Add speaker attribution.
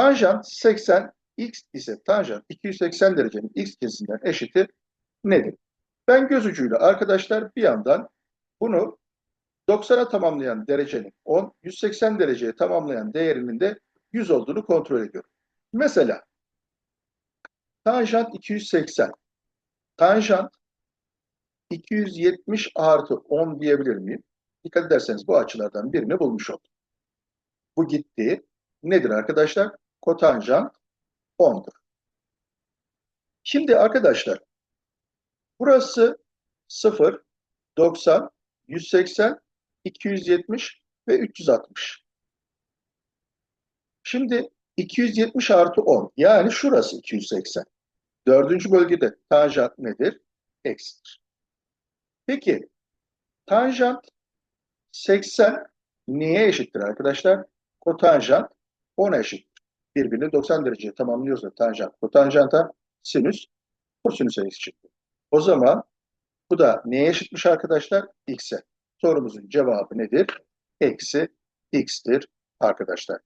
Speaker 1: Tanjant 80 x ise tanjant 280 derecenin x cinsinden eşiti nedir? Ben göz ucuyla arkadaşlar bir yandan bunu 90'a tamamlayan derecenin 10, 180 dereceye tamamlayan değerinin de 100 olduğunu kontrol ediyorum. Mesela tanjant 280, tanjant 270 artı 10 diyebilir miyim? Dikkat ederseniz bu açılardan birini bulmuş oldum. Bu gitti. Nedir arkadaşlar? Kotanjant 10'dur. Şimdi arkadaşlar burası 0, 90, 180, 270 ve 360. Şimdi 270 artı 10 yani şurası 280. Dördüncü bölgede tanjant nedir? Eksidir. Peki tanjant 80 neye eşittir arkadaşlar? Kotanjant 10 eşittir. Birbirini 90 dereceye tamamlıyorsa tanjant kotanjanta sinüs kosinüse eşittir. O zaman bu da neye eşitmiş arkadaşlar? X'e. Sorumuzun cevabı nedir? Eksi X'tir arkadaşlar.